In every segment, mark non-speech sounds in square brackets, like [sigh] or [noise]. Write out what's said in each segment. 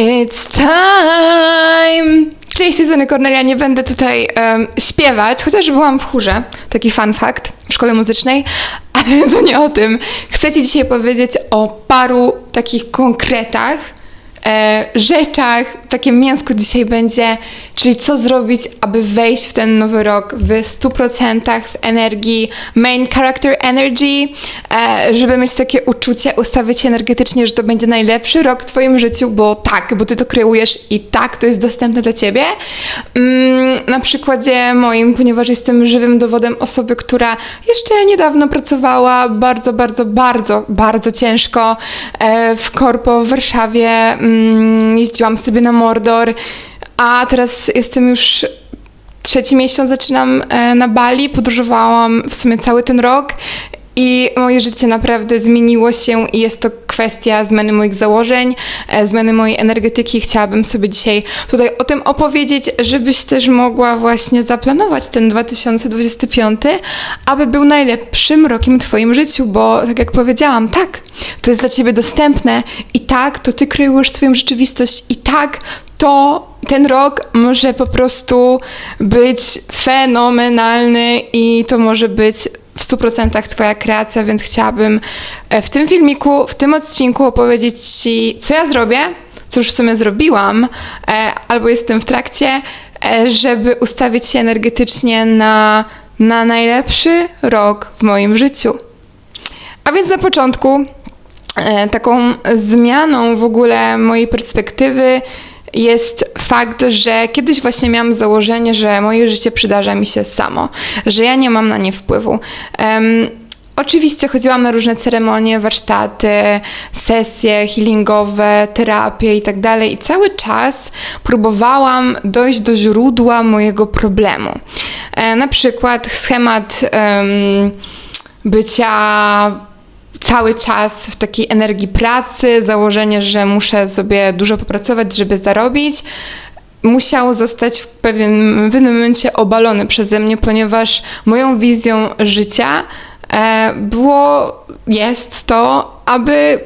It's time! Cześć, strony Kornelia, nie będę tutaj em, śpiewać, chociaż byłam w chórze, taki fun fact, w szkole muzycznej, [laughs] ale to nie o tym. Chcę Ci dzisiaj powiedzieć o paru takich konkretach, rzeczach, takie mięsko dzisiaj będzie, czyli co zrobić, aby wejść w ten nowy rok w 100% w energii, main character energy, e, żeby mieć takie uczucie, ustawić się energetycznie, że to będzie najlepszy rok w Twoim życiu, bo tak, bo Ty to kreujesz i tak, to jest dostępne dla Ciebie. Mm, na przykładzie moim, ponieważ jestem żywym dowodem osoby, która jeszcze niedawno pracowała bardzo, bardzo, bardzo, bardzo ciężko e, w korpo w Warszawie. Jeździłam sobie na Mordor, a teraz jestem już trzeci miesiąc zaczynam e, na Bali, podróżowałam w sumie cały ten rok i moje życie naprawdę zmieniło się i jest to kwestia zmiany moich założeń, e, zmiany mojej energetyki. Chciałabym sobie dzisiaj tutaj o tym opowiedzieć, żebyś też mogła właśnie zaplanować ten 2025, aby był najlepszym rokiem w Twoim życiu, bo tak jak powiedziałam, tak, to jest dla Ciebie dostępne i tak, to Ty kreujesz swoją rzeczywistość i tak, to ten rok może po prostu być fenomenalny i to może być w 100% Twoja kreacja, więc chciałabym e, w tym filmiku, w tym odcinku opowiedzieć Ci, co ja zrobię, co już w sumie zrobiłam, e, albo jestem w trakcie, e, żeby ustawić się energetycznie na, na najlepszy rok w moim życiu. A więc na początku taką zmianą w ogóle mojej perspektywy jest fakt, że kiedyś właśnie miałam założenie, że moje życie przydarza mi się samo, że ja nie mam na nie wpływu. Em, Oczywiście chodziłam na różne ceremonie, warsztaty, sesje healingowe, terapie i tak i cały czas próbowałam dojść do źródła mojego problemu. E, na przykład schemat em, bycia cały czas w takiej energii pracy, założenie, że muszę sobie dużo popracować, żeby zarobić, musiało zostać w pewien, w pewnym momencie obalone przeze mnie, ponieważ moją wizją życia e, było, jest to, aby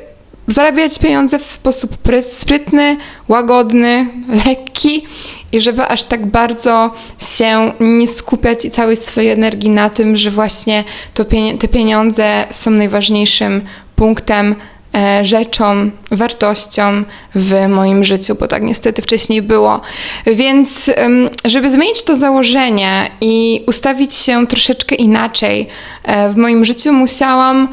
zarabiać pieniądze w sposób pry- sprytny, łagodny, lekki i żeby aż tak bardzo się nie skupiać i całej swojej energii na tym, że właśnie to pienie- te pieniądze są najważniejszym punktem, e, rzeczą, wartością w moim życiu, bo tak niestety wcześniej było. Więc, żeby zmienić to założenie i ustawić się troszeczkę inaczej e, w moim życiu, musiałam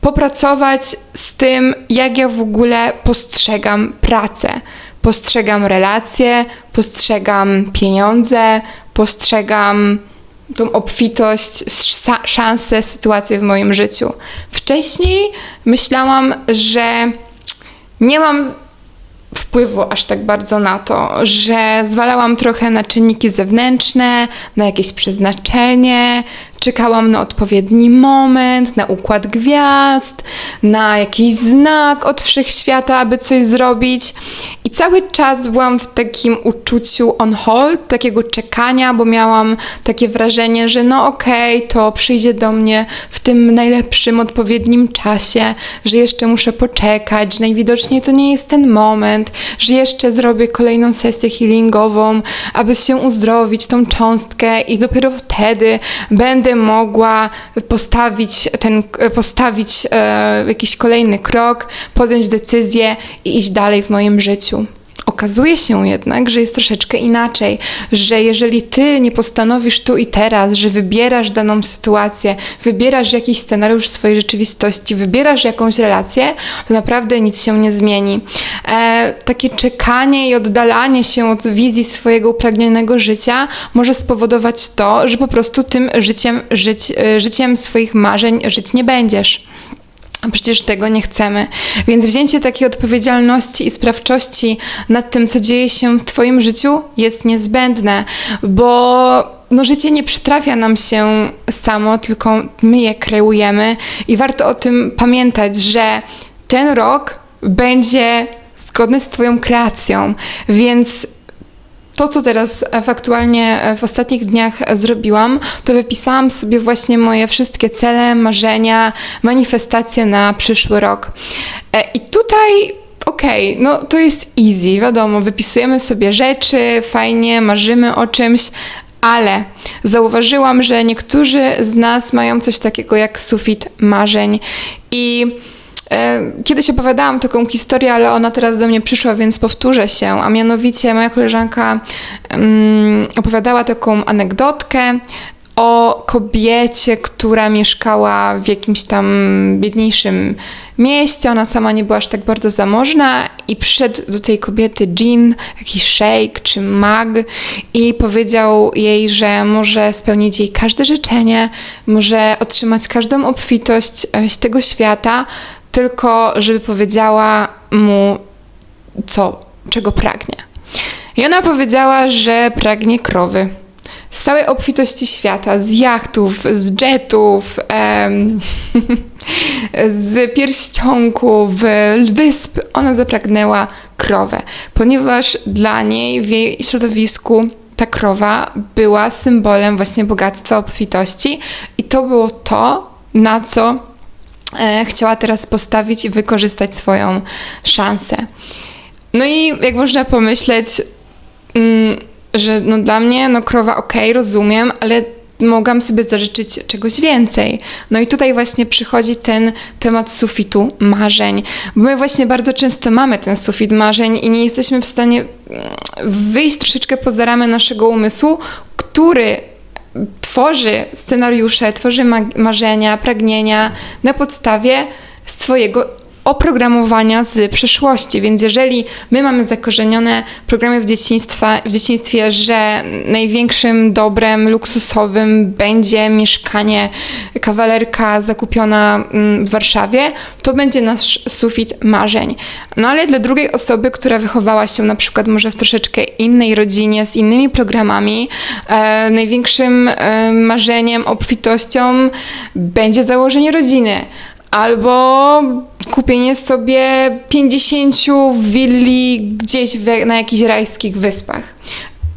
popracować z tym, jak ja w ogóle postrzegam pracę. Postrzegam relacje, postrzegam pieniądze, postrzegam tą obfitość, sz- szanse, sytuacje w moim życiu. Wcześniej myślałam, że nie mam wpływu aż tak bardzo na to, że zwalałam trochę na czynniki zewnętrzne, na jakieś przeznaczenie, czekałam na odpowiedni moment, na układ gwiazd, na jakiś znak od wszechświata, aby coś zrobić. I cały czas byłam w takim uczuciu on hold, takiego czekania, bo miałam takie wrażenie, że no okej, to przyjdzie do mnie w tym najlepszym, odpowiednim czasie, że jeszcze muszę poczekać, najwidoczniej to nie jest ten moment, że jeszcze zrobię kolejną sesję healingową, aby się uzdrowić tą cząstkę i dopiero wtedy będę mogła postawić ten, postawić e, jakiś kolejny krok, podjąć decyzję i iść dalej w moim życiu. Okazuje się jednak, że jest troszeczkę inaczej, że jeżeli ty nie postanowisz tu i teraz, że wybierasz daną sytuację, wybierasz jakiś scenariusz swojej rzeczywistości, wybierasz jakąś relację, to naprawdę nic się nie zmieni. E, takie czekanie i oddalanie się od wizji swojego upragnionego życia może spowodować to, że po prostu tym życiem, żyć, e, życiem swoich marzeń żyć nie będziesz. A przecież tego nie chcemy. Więc wzięcie takiej odpowiedzialności i sprawczości nad tym, co dzieje się w Twoim życiu, jest niezbędne, bo no, życie nie przytrafia nam się samo, tylko my je kreujemy i warto o tym pamiętać, że ten rok będzie zgodny z Twoją kreacją, więc to, co teraz faktualnie e, w ostatnich dniach e, zrobiłam, to wypisałam sobie właśnie moje wszystkie cele, marzenia, manifestacje na przyszły rok. E, I tutaj okej, no to jest easy, wiadomo, wypisujemy sobie rzeczy, fajnie, marzymy o czymś, ale zauważyłam, że niektórzy z nas mają coś takiego jak sufit marzeń i Kiedyś opowiadałam taką historię, ale ona teraz do mnie przyszła, więc powtórzę się. A mianowicie moja koleżanka um, opowiadała taką anegdotkę o kobiecie, która mieszkała w jakimś tam biedniejszym mieście. Ona sama nie była aż tak bardzo zamożna i przyszedł do tej kobiety dżin, jakiś szejk czy mag i powiedział jej, że może spełnić jej każde życzenie, może otrzymać każdą obfitość z tego świata, tylko żeby powiedziała mu, co, czego pragnie. I ona powiedziała, że pragnie krowy z całej obfitości świata, z jachtów, z jetów, em, [laughs] z pierścionków, wysp, ona zapragnęła krowę, ponieważ dla niej w jej środowisku ta krowa była symbolem właśnie bogactwa, obfitości i to było to, na co chciała teraz postawić i wykorzystać swoją szansę. No i jak można pomyśleć, mm, że no dla mnie no krowa okay, rozumiem, ale mogłam sobie zażyczyć czegoś więcej. No i tutaj właśnie przychodzi ten temat sufitu marzeń. Bo my właśnie bardzo często mamy ten sufit marzeń i nie jesteśmy w stanie mm, wyjść troszeczkę poza ramy naszego umysłu, który tworzy scenariusze, tworzy marzenia, pragnienia na podstawie swojego oprogramowania z przeszłości. Więc jeżeli my mamy zakorzenione programy w, dzieciństwa, w dzieciństwie, że największym dobrem luksusowym będzie mieszkanie, kawalerka zakupiona mm, w Warszawie, to będzie nasz sufit marzeń. No ale dla drugiej osoby, która wychowała się na przykład może w troszeczkę innej rodzinie, z innymi programami, e, największym e, marzeniem, obfitością będzie założenie rodziny albo kupienie sobie 50 willi gdzieś w, na jakichś rajskich wyspach.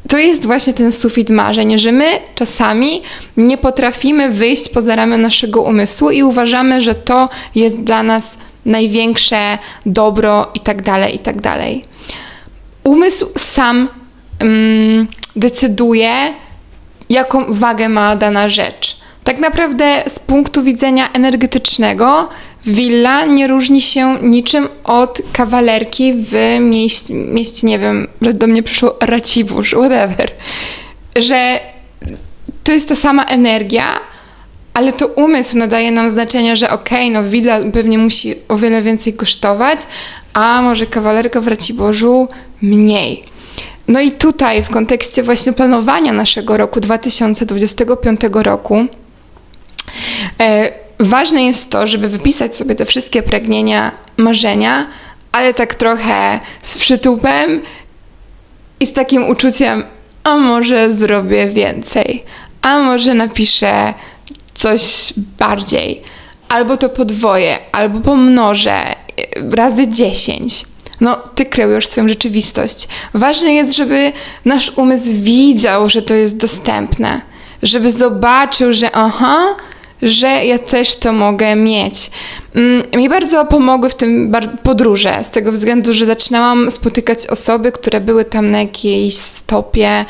To jest właśnie ten sufit marzeń, że my czasami nie potrafimy wyjść poza ramy naszego umysłu i uważamy, że to jest dla nas największe dobro i tak dalej, i tak dalej. Umysł sam mm, decyduje, jaką wagę ma dana rzecz. Tak naprawdę z punktu widzenia energetycznego willa nie różni się niczym od kawalerki w mieście, nie wiem, że do mnie przyszło Racibórz, whatever. Że to jest ta sama energia, ale to umysł nadaje nam znaczenie, że okej, okay, no willa pewnie musi o wiele więcej kosztować, a może kawalerka w Raciborzu mniej. No i tutaj w kontekście właśnie planowania naszego roku 2025 roku E, ważne jest to, żeby wypisać sobie te wszystkie pragnienia, marzenia, ale tak trochę z przytupem i z takim uczuciem, a może zrobię więcej, a może napiszę coś bardziej, albo to podwoję, albo pomnożę e, razy dziesięć. No, ty kreujesz swoją rzeczywistość. Ważne jest, żeby nasz umysł widział, że to jest dostępne, żeby zobaczył, że aha, że ja też to mogę mieć. Mm, mi bardzo pomogły w tym podróże, z tego względu, że zaczynałam spotykać osoby, które były tam na jakiejś stopie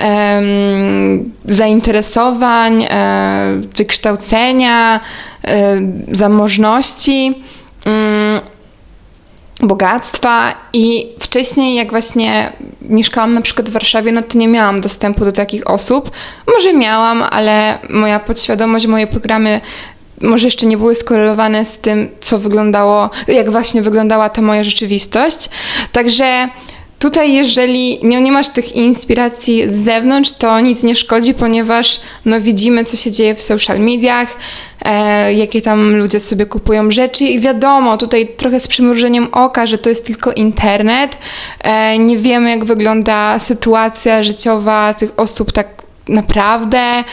um, zainteresowań, um, wykształcenia, um, zamożności. Um, bogactwa i wcześniej jak właśnie mieszkałam na przykład w Warszawie, no to nie miałam dostępu do takich osób. Może miałam, ale moja podświadomość, moje programy może jeszcze nie były skorelowane z tym, co wyglądało, jak właśnie wyglądała ta moja rzeczywistość. Także Tutaj, jeżeli nie, nie, masz tych inspiracji z zewnątrz, to nic nie szkodzi, ponieważ no, widzimy, co się dzieje w social mediach, e, jakie tam ludzie sobie kupują rzeczy i wiadomo, tutaj trochę z przymrużeniem oka, że to jest tylko internet. E, nie wiemy, jak wygląda sytuacja życiowa tych osób tak naprawdę.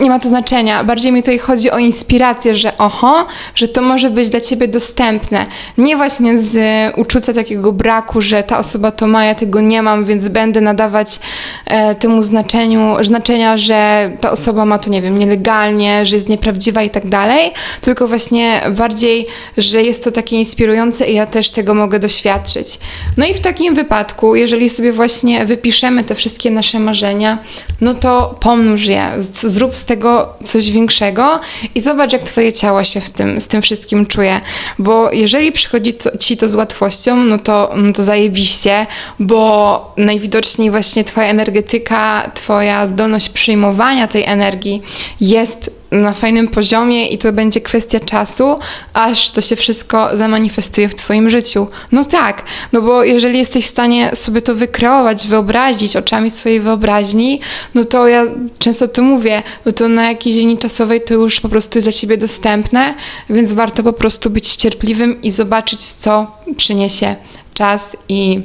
Nie ma to znaczenia. Bardziej mi tutaj chodzi o inspirację, że oho, że to może być dla ciebie dostępne. Nie właśnie z uczucia takiego braku, że ta osoba to ma, ja tego nie mam, więc będę nadawać e, temu znaczeniu, znaczenia, że ta osoba ma to, nie wiem, nielegalnie, że jest nieprawdziwa i tak dalej, tylko właśnie bardziej, że jest to takie inspirujące i ja też tego mogę doświadczyć. No i w takim wypadku, jeżeli sobie właśnie wypiszemy te wszystkie nasze marzenia, no to pomnóż je, zrób z tego coś większego i zobacz, jak twoje ciało się w tym, z tym wszystkim czuje. Bo jeżeli przychodzi to, ci to z łatwością, no to, no to zajebiście, bo najwidoczniej właśnie twoja energetyka, twoja zdolność przyjmowania tej energii jest na fajnym poziomie i to będzie kwestia czasu, aż to się wszystko zamanifestuje w Twoim życiu. No tak, no bo jeżeli jesteś w stanie sobie to wykreować, wyobrazić oczami swojej wyobraźni, no to ja często to mówię, no to na jakiejś linii czasowej to już po prostu jest dla Ciebie dostępne, więc warto po prostu być cierpliwym i zobaczyć, co przyniesie czas i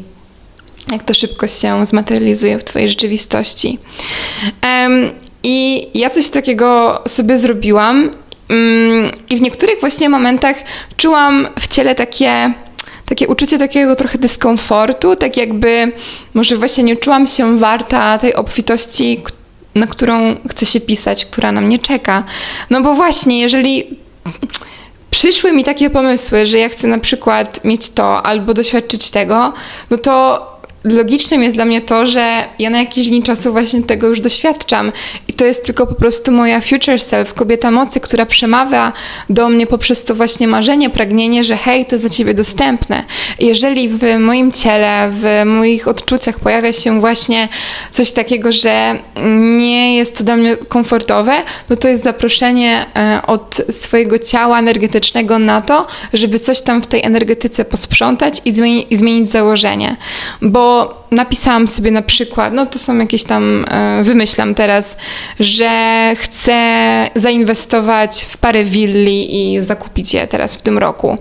jak to szybko się zmaterializuje w Twojej rzeczywistości. Em, I ja coś takiego sobie zrobiłam mm, i w niektórych właśnie momentach czułam w ciele takie, takie uczucie takiego trochę dyskomfortu, tak jakby może właśnie nie czułam się warta tej obfitości, na którą chcę się pisać, która na mnie czeka. No bo właśnie, jeżeli przyszły mi takie pomysły, że ja chcę na przykład mieć to albo doświadczyć tego, no to logicznym jest dla mnie to, że ja na jakiś dzień czasu właśnie tego już doświadczam i to jest tylko po prostu moja future self, kobieta mocy, która przemawia do mnie poprzez to właśnie marzenie, pragnienie, że hej, to jest dla ciebie dostępne. Jeżeli w moim ciele, w moich odczuciach pojawia się właśnie coś takiego, że nie jest to dla mnie komfortowe, no to jest zaproszenie e, od swojego ciała energetycznego na to, żeby coś tam w tej energetyce posprzątać i zmienić założenie. Bo napisałam sobie na przykład, no to są jakieś tam, e, wymyślam teraz, że chcę zainwestować w parę willi i zakupić je teraz w tym roku.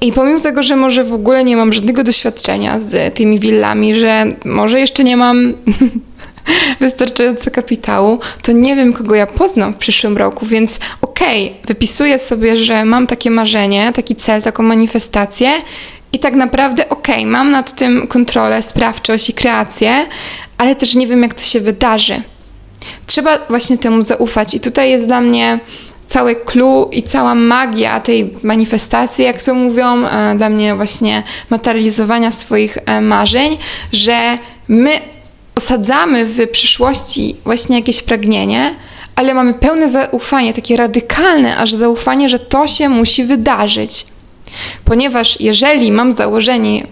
I pomimo tego, że może w ogóle nie mam żadnego doświadczenia z tymi willami, że może jeszcze nie mam [laughs] wystarczająco kapitału, to nie wiem, kogo ja poznam w przyszłym roku, więc okej, wypisuję sobie, że mam takie marzenie, taki cel, taką manifestację i tak naprawdę okej, mam nad tym kontrolę, sprawczość i kreację, ale też nie wiem, jak to się wydarzy. Trzeba właśnie temu zaufać i tutaj jest dla mnie cały clue i cała magia tej manifestacji, jak to mówią, e, dla mnie właśnie materializowania swoich e, marzeń, że my osadzamy w przyszłości właśnie jakieś pragnienie, ale mamy pełne zaufanie, takie radykalne aż zaufanie, że to się musi wydarzyć. Ponieważ jeżeli mam założenie,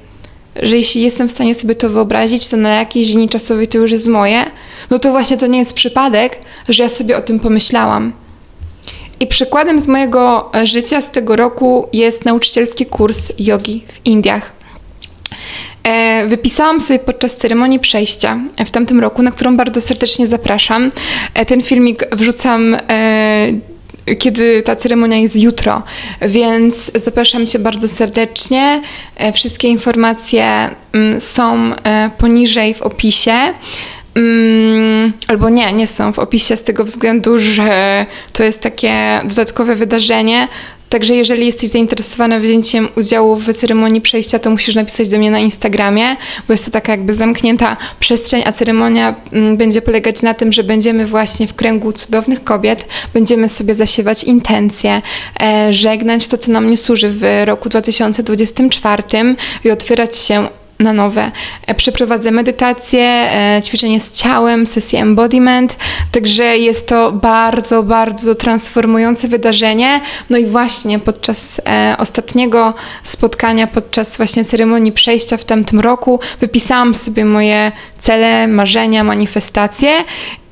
że jeśli jestem w stanie sobie to wyobrazić, to na jakiejś linii czasowej to już jest moje, no to właśnie to nie jest przypadek, że ja sobie o tym pomyślałam. I przykładem z mojego e, życia z tego roku jest nauczycielski kurs jogi w Indiach. E, Wypisałam sobie podczas ceremonii przejścia w tamtym roku, na którą bardzo serdecznie zapraszam. E, Ten filmik wrzucam, kiedy ta ceremonia jest jutro, więc zapraszam Cię bardzo serdecznie. E, Wszystkie informacje mm, są e, poniżej w opisie. Mm, albo nie, nie są w opisie z tego względu, że to jest takie dodatkowe wydarzenie. Także jeżeli jesteś zainteresowana wzięciem udziału w ceremonii przejścia, to musisz napisać do mnie na Instagramie, bo jest to taka jakby zamknięta przestrzeń, a ceremonia mm, będzie polegać na tym, że będziemy właśnie w kręgu cudownych kobiet, będziemy sobie zasiewać intencje, e, żegnać to, co nam nie służy w roku 2024 i otwierać się na nowe. E, Przeprowadzę medytację, e, ćwiczenie z ciałem, sesję embodiment, także jest to bardzo, bardzo transformujące wydarzenie. No i właśnie podczas e, ostatniego spotkania, podczas właśnie ceremonii przejścia w tamtym roku, wypisałam sobie moje cele, marzenia, manifestacje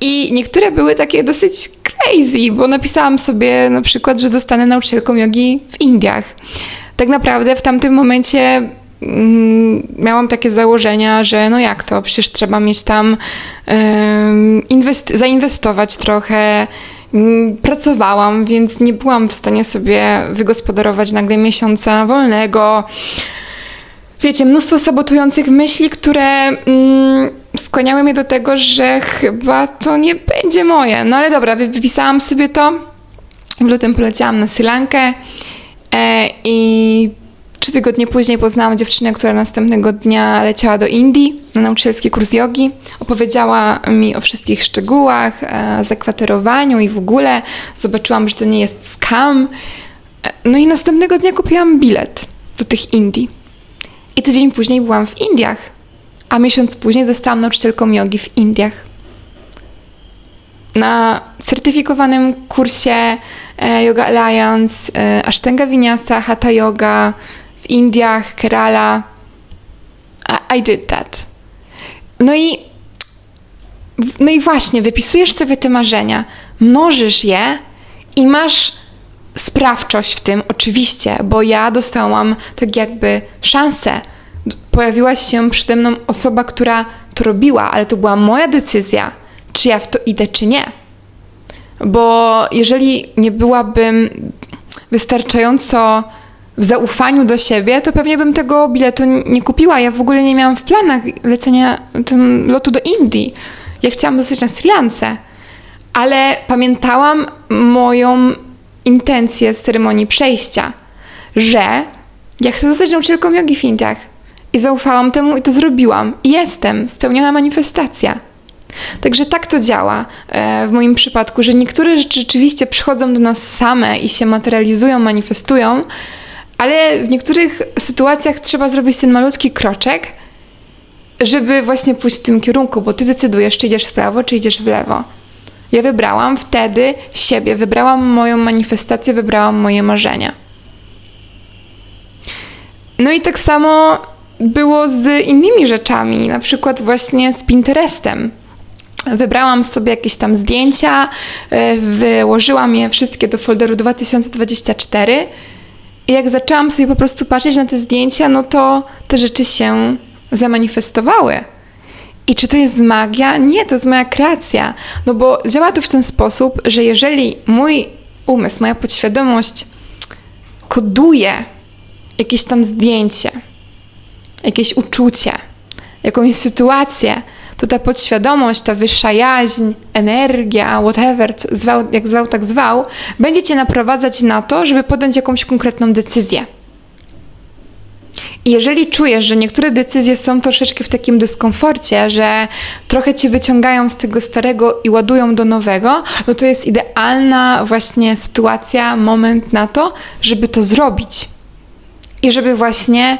i niektóre były takie dosyć crazy, bo napisałam sobie na przykład, że zostanę nauczycielką jogi w Indiach. Tak naprawdę w tamtym momencie miałam takie założenia, że no jak to, przecież trzeba mieć tam zainwestować trochę. Mm, Pracowałam, więc nie byłam w stanie sobie wygospodarować nagle miesiąca wolnego. Wiecie, mnóstwo sabotujących myśli, które mm, skłaniały mnie do tego, że chyba to nie będzie moje. No ale dobra, wy- wypisałam sobie to. W lutym poleciałam na Sri Lankę e, i trzy tygodnie później poznałam dziewczynę, która następnego dnia leciała do Indii na nauczycielski kurs jogi. Opowiedziała mi o wszystkich szczegółach, e, zakwaterowaniu i w ogóle. Zobaczyłam, że to nie jest scam. E, no i następnego dnia kupiłam bilet do tych Indii. I tydzień później byłam w Indiach, a miesiąc później zostałam nauczycielką jogi w Indiach. Na certyfikowanym kursie e, Yoga Alliance, Ashtanga Vinyasa, Hatha Yoga w Indiach, Kerala. I, I did that. No i, no i właśnie, wypisujesz sobie te marzenia, mnożysz je i masz sprawczość w tym, oczywiście, bo ja dostałam tak jakby szansę. Pojawiła się przede mną osoba, która to robiła, ale to była moja decyzja, czy ja w to idę, czy nie. Bo jeżeli nie byłabym wystarczająco w zaufaniu do siebie, to pewnie bym tego biletu nie kupiła. Ja w ogóle nie miałam w planach lecenia tym lotu do Indii. Ja chciałam zostać na Sri Lance. Ale pamiętałam moją intencję z ceremonii przejścia, że ja chcę zostać nauczycielką jogi w Indiach. I zaufałam temu i to zrobiłam. I jestem. Spełniona manifestacja. Także tak to działa e, w moim przypadku, że niektóre rzeczy rzeczywiście przychodzą do nas same i się materializują, manifestują, ale w niektórych sytuacjach trzeba zrobić ten malutki kroczek, żeby właśnie pójść w tym kierunku, bo ty decydujesz, czy idziesz w prawo, czy idziesz w lewo. Ja wybrałam wtedy siebie, wybrałam moją manifestację, wybrałam moje marzenia. No i tak samo było z innymi rzeczami, na przykład właśnie z Pinterestem. Wybrałam sobie jakieś tam zdjęcia, e, wyłożyłam je wszystkie do folderu 2024 i jak zaczęłam sobie po prostu patrzeć na te zdjęcia, no to te rzeczy się zamanifestowały. I czy to jest magia? Nie, to jest moja kreacja. No bo działa to w ten sposób, że jeżeli mój umysł, moja podświadomość koduje jakieś tam zdjęcie, jakieś uczucie, jakąś sytuację, to ta podświadomość, ta wyższa jaźń, energia, whatever, zwał, jak zwał, tak zwał, będzie cię naprowadzać na to, żeby podjąć jakąś konkretną decyzję. I jeżeli czujesz, że niektóre decyzje są troszeczkę w takim dyskomforcie, że trochę cię wyciągają z tego starego i ładują do nowego, no to jest idealna właśnie sytuacja, moment na to, żeby to zrobić. I żeby właśnie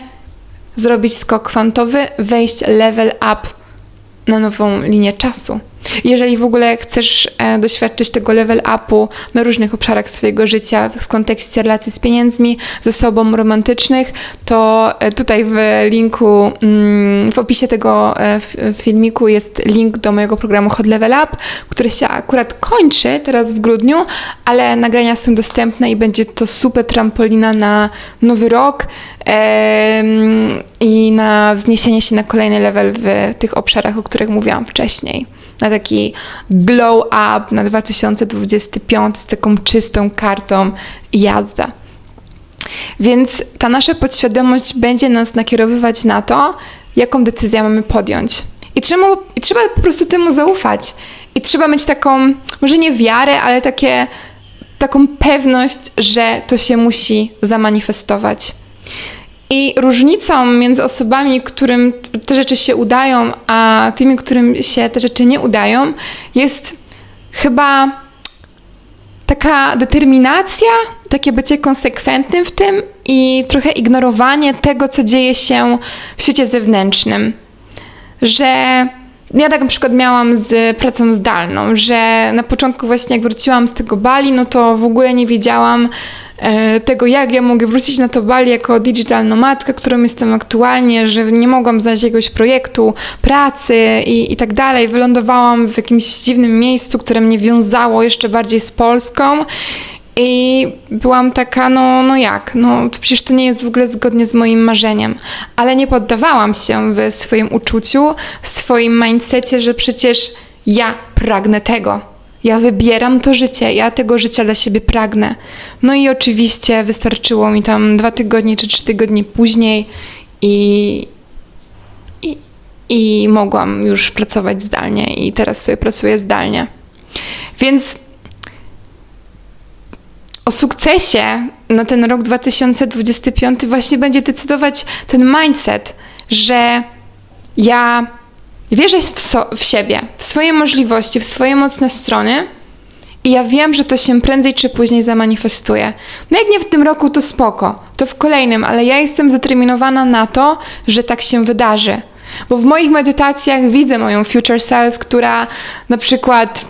zrobić skok kwantowy, wejść level up na nową linię czasu. Jeżeli w ogóle chcesz e, doświadczyć tego level upu na różnych obszarach swojego życia w kontekście relacji z pieniędzmi, ze sobą romantycznych, to e, tutaj w linku, mm, w opisie tego e, filmiku jest link do mojego programu Hot Level Up, który się akurat kończy teraz w grudniu, ale nagrania są dostępne i będzie to super trampolina na nowy rok i na wzniesienie się na kolejny level w tych obszarach, o których mówiłam wcześniej. Na taki glow up na 2025 z taką czystą kartą jazda. Więc ta nasza podświadomość będzie nas nakierowywać na to, jaką decyzję mamy podjąć. I trzeba, I trzeba po prostu temu zaufać. I trzeba mieć taką, może nie wiarę, ale takie, taką pewność, że to się musi zamanifestować. I różnicą między osobami, którym te rzeczy się udają, a tymi, którym się te rzeczy nie udają, jest chyba taka determinacja, takie bycie konsekwentnym w tym i trochę ignorowanie tego, co dzieje się w świecie zewnętrznym. Że ja tak na przykład miałam z pracą zdalną, że na początku właśnie jak wróciłam z tego Bali, no to w ogóle nie wiedziałam tego, jak ja mogę wrócić na to Bali jako digital nomadka, którą jestem aktualnie, że nie mogłam znaleźć jakiegoś projektu, pracy i, i tak dalej. Wylądowałam w jakimś dziwnym miejscu, które mnie wiązało jeszcze bardziej z Polską. I byłam taka, no, no jak, no to przecież to nie jest w ogóle zgodnie z moim marzeniem. Ale nie poddawałam się w swoim uczuciu, w swoim mindsetie, że przecież ja pragnę tego. Ja wybieram to życie, ja tego życia dla siebie pragnę. No i oczywiście wystarczyło mi tam dwa tygodnie czy trzy tygodnie później i, i, i mogłam już pracować zdalnie i teraz sobie pracuję zdalnie. Więc o sukcesie na ten rok 2025 właśnie będzie decydować ten mindset, że ja wierzę w, so, w siebie, w swoje możliwości, w swoje mocne strony i ja wiem, że to się prędzej czy później zamanifestuje. No jak nie w tym roku, to spoko, to w kolejnym, ale ja jestem zdeterminowana na to, że tak się wydarzy. Bo w moich medytacjach widzę moją future self, która na przykład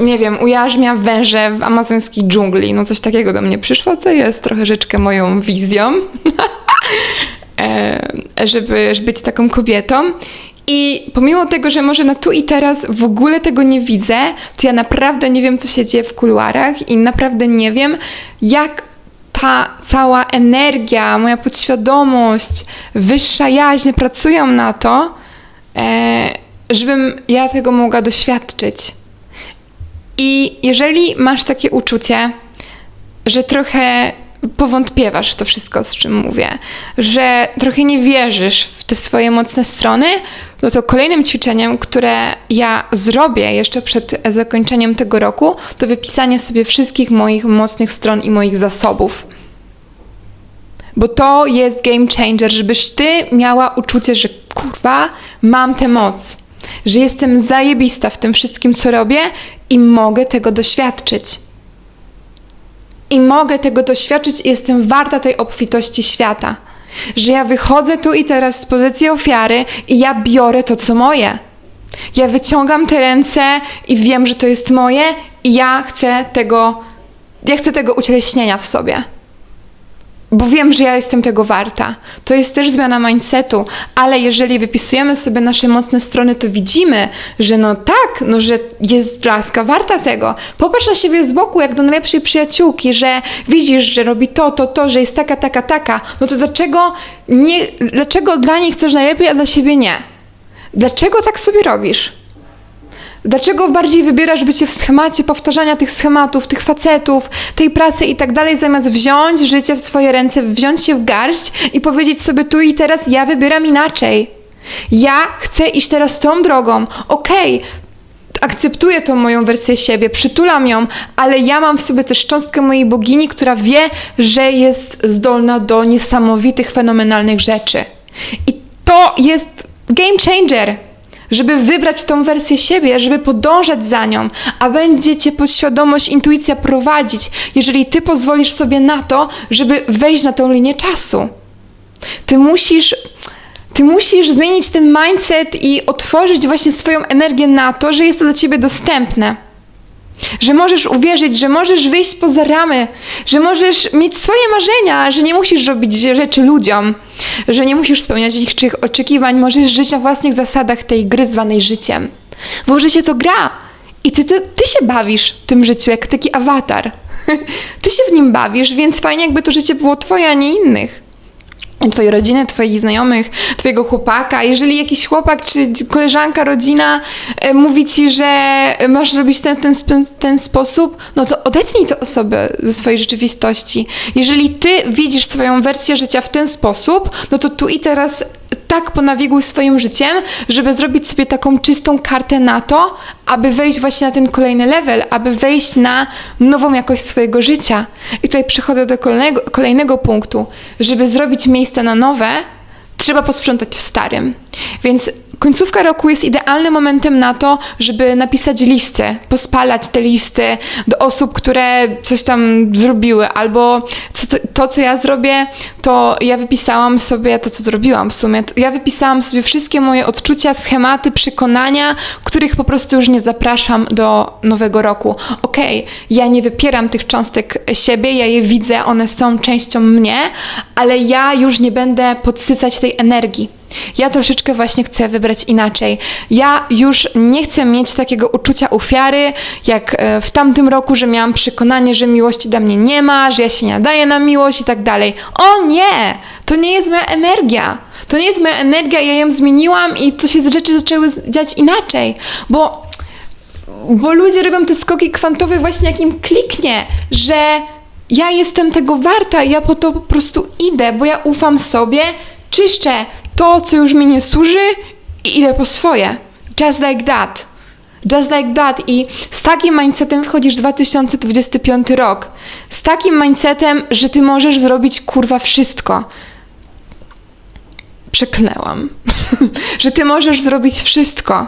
nie wiem, ujarzmia węże w amazońskiej dżungli. No coś takiego do mnie przyszło, co jest trochę moją wizją, [laughs] żeby, żeby być taką kobietą. I pomimo tego, że może na tu i teraz w ogóle tego nie widzę, to ja naprawdę nie wiem, co się dzieje w kuluarach i naprawdę nie wiem, jak ta cała energia, moja podświadomość, wyższa jaźń pracują na to, e, żebym ja tego mogła doświadczyć. I jeżeli masz takie uczucie, że trochę powątpiewasz w to wszystko, z czym mówię, że trochę nie wierzysz w te swoje mocne strony, no to kolejnym ćwiczeniem, które ja zrobię jeszcze przed zakończeniem tego roku, to wypisanie sobie wszystkich moich mocnych stron i moich zasobów. Bo to jest game changer, żebyś ty miała uczucie, że kurwa, mam tę moc, że jestem zajebista w tym wszystkim, co robię i mogę tego doświadczyć. I mogę tego doświadczyć i jestem warta tej obfitości świata. Że ja wychodzę tu i teraz z pozycji ofiary i ja biorę to, co moje. Ja wyciągam te ręce i wiem, że to jest moje i ja chcę tego, ja chcę tego ucieleśnienia w sobie bo wiem, że ja jestem tego warta. To jest też zmiana mindsetu, ale jeżeli wypisujemy sobie nasze mocne strony, to widzimy, że no tak, no że jest laska warta tego. Popatrz na siebie z boku, jak do najlepszej przyjaciółki, że widzisz, że robi to, to, to, że jest taka, taka, taka. No to dlaczego nie, dlaczego dla niej chcesz najlepiej, a dla siebie nie? Dlaczego tak sobie robisz? Dlaczego bardziej wybierasz bycie w schemacie powtarzania tych schematów, tych facetów, tej pracy i tak dalej, zamiast wziąć życie w swoje ręce, wziąć się w garść i powiedzieć sobie tu i teraz ja wybieram inaczej. Ja chcę iść teraz tą drogą. Okej, okay, akceptuję tą moją wersję siebie, przytulam ją, ale ja mam w sobie też cząstkę mojej bogini, która wie, że jest zdolna do niesamowitych, fenomenalnych rzeczy. I to jest game changer żeby wybrać tą wersję siebie, żeby podążać za nią, a będzie cię podświadomość, intuicja prowadzić, jeżeli ty pozwolisz sobie na to, żeby wejść na tą linię czasu. Ty musisz. Ty musisz zmienić ten mindset i otworzyć właśnie swoją energię na to, że jest to dla ciebie dostępne. Że możesz uwierzyć, że możesz wyjść poza ramy, że możesz mieć swoje marzenia, że nie musisz robić rzeczy ludziom, że nie musisz spełniać ich oczekiwań, możesz żyć na własnych zasadach tej gry zwanej życiem. Bo życie to gra i ty, ty, ty się bawisz w tym życiu jak taki awatar. [laughs] ty się w nim bawisz, więc fajnie jakby to życie było twoje, a nie innych. Twojej rodziny, Twoich znajomych, Twojego chłopaka. Jeżeli jakiś chłopak czy koleżanka, rodzina e, mówi Ci, że masz robić ten, ten, ten sposób, no to odetnij to osobę ze swojej rzeczywistości. Jeżeli Ty widzisz swoją wersję życia w ten sposób, no to tu i teraz tak ponawiguj swoim życiem, żeby zrobić sobie taką czystą kartę na to, aby wejść właśnie na ten kolejny level, aby wejść na nową jakość swojego życia. I tutaj przychodzę do kolejnego, kolejnego punktu. Żeby zrobić miejsce na nowe, trzeba posprzątać w starym. Więc końcówka roku jest idealnym momentem na to, żeby napisać listy, pospalać te listy do osób, które coś tam zrobiły, albo to, to, co ja zrobię, to ja wypisałam sobie to, co zrobiłam w sumie. Ja wypisałam sobie wszystkie moje odczucia, schematy, przekonania, których po prostu już nie zapraszam do nowego roku. Okej, okay, ja nie wypieram tych cząstek siebie, ja je widzę, one są częścią mnie, ale ja już nie będę podsycać tej energii. Ja troszeczkę właśnie chcę wybrać inaczej. Ja już nie chcę mieć takiego uczucia ofiary, jak e, w tamtym roku, że miałam przekonanie, że miłości dla mnie nie ma, że ja się nie nadaję na miłość i tak dalej. O nie! To nie jest moja energia. To nie jest moja energia, ja ją zmieniłam i to się rzeczy zaczęły dziać inaczej, bo, bo ludzie robią te skoki kwantowe właśnie jak im kliknie, że ja jestem tego warta, ja po to po prostu idę, bo ja ufam sobie, czyszczę, to, co już mi nie służy i idę po swoje. Just like that. Just like that. I z takim mindsetem wchodzisz w 2025 rok. Z takim mindsetem, że ty możesz zrobić kurwa wszystko. Przeklęłam. [laughs] że ty możesz zrobić wszystko.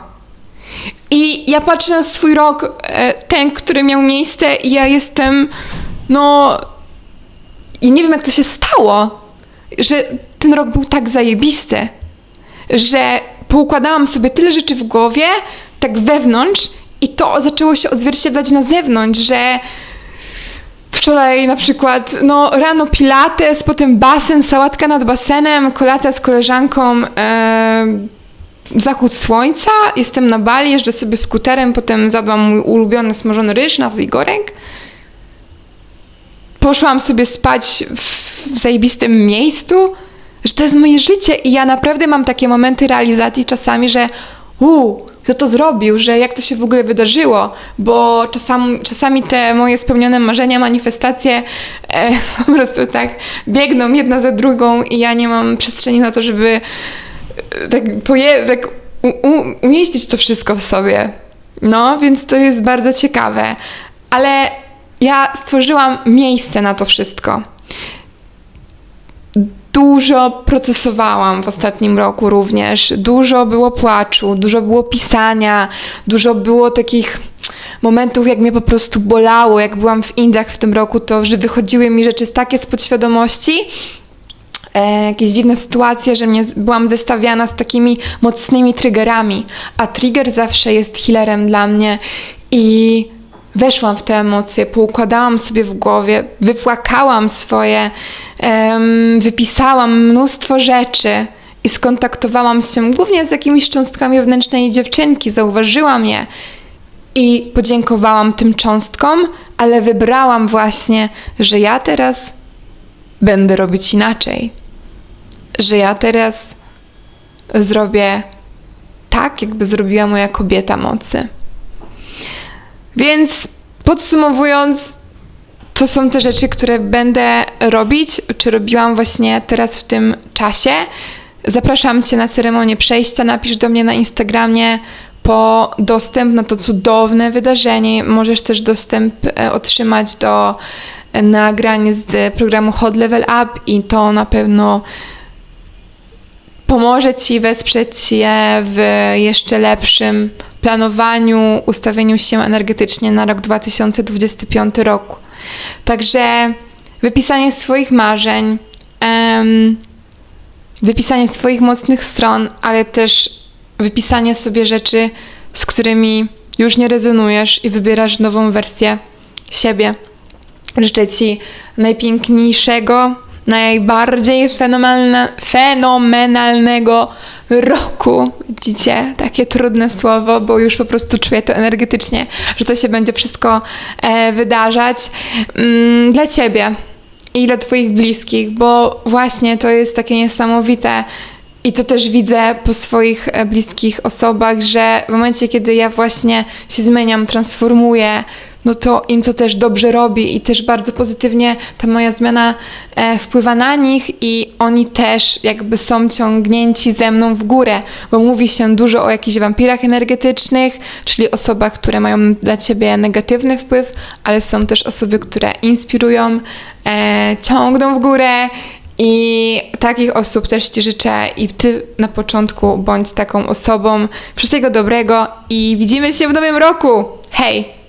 I ja patrzę na swój rok, e, ten, który miał miejsce, i ja jestem, no. I nie wiem, jak to się stało, że ten rok był tak zajebisty, że poukładałam sobie tyle rzeczy w głowie, tak wewnątrz, i to zaczęło się odzwierciedlać na zewnątrz, że wczoraj na przykład, no rano pilates, potem basen, sałatka nad basenem, kolacja z koleżanką, zachód słońca, jestem na Bali, jeżdżę sobie skuterem, potem zadbam mój ulubiony smażony ryż na Zigorek. Poszłam sobie spać w, zajebistym miejscu, że to jest moje życie i ja naprawdę mam takie momenty realizacji czasami, że uuu, kto to zrobił, że jak to się w ogóle wydarzyło, bo czasami, czasami te moje spełnione marzenia, manifestacje e, [laughs] po prostu tak biegną jedna za drugą i ja nie mam przestrzeni na to, żeby e, tak, poje, tak u, u, umieścić to wszystko w sobie. No, więc to jest bardzo ciekawe. Ale ja stworzyłam miejsce na to wszystko. Dużo procesowałam w ostatnim roku również. Dużo było płaczu, dużo było pisania, dużo było takich momentów, jak mnie po prostu bolało. Jak byłam w Indiach w tym roku, to że wychodziły mi rzeczy takie z podświadomości, e, jakieś dziwne sytuacje, że mnie, byłam zestawiana z takimi mocnymi triggerami, a trigger zawsze jest healerem dla mnie i weszłam w te emocje, poukładałam sobie w głowie, wypłakałam swoje, wypisałam mnóstwo rzeczy i skontaktowałam się głównie z jakimiś cząstkami wewnętrznej dziewczynki, zauważyłam je i podziękowałam tym cząstkom, ale wybrałam właśnie, że ja teraz będę robić inaczej. Że ja teraz zrobię tak, jakby zrobiła moja kobieta mocy. Więc podsumowując, to są te rzeczy, które będę robić, czy robiłam właśnie teraz w tym czasie. Zapraszam Cię na ceremonię przejścia. Napisz do mnie na Instagramie po dostęp na to cudowne wydarzenie. Możesz też dostęp e, otrzymać do e, nagrań z programu Hot Level Up i to na pewno pomoże Ci wesprzeć się w jeszcze lepszym planowaniu, ustawieniu się energetycznie na rok 2025 roku. Także wypisanie swoich marzeń, em, wypisanie swoich mocnych stron, ale też wypisanie sobie rzeczy, z którymi już nie rezonujesz i wybierasz nową wersję siebie. Życzę Ci najpiękniejszego, najbardziej fenomenalne, fenomenalnego roku. Widzicie, takie trudne słowo, bo już po prostu czuję to energetycznie, że to się będzie wszystko e, wydarzać mm, dla Ciebie i dla Twoich bliskich, bo właśnie to jest takie niesamowite. I to też widzę po swoich e, bliskich osobach, że w momencie, kiedy ja właśnie się zmieniam, transformuję, no to im to też dobrze robi i też bardzo pozytywnie ta moja zmiana e, wpływa na nich i oni też jakby są ciągnięci ze mną w górę, bo mówi się dużo o jakichś wampirach energetycznych, czyli osobach, które mają dla ciebie negatywny wpływ, ale są też osoby, które inspirują, e, ciągną w górę i takich osób też Ci życzę i Ty na początku bądź taką osobą. Wszystkiego dobrego i widzimy się w nowym roku. Hej!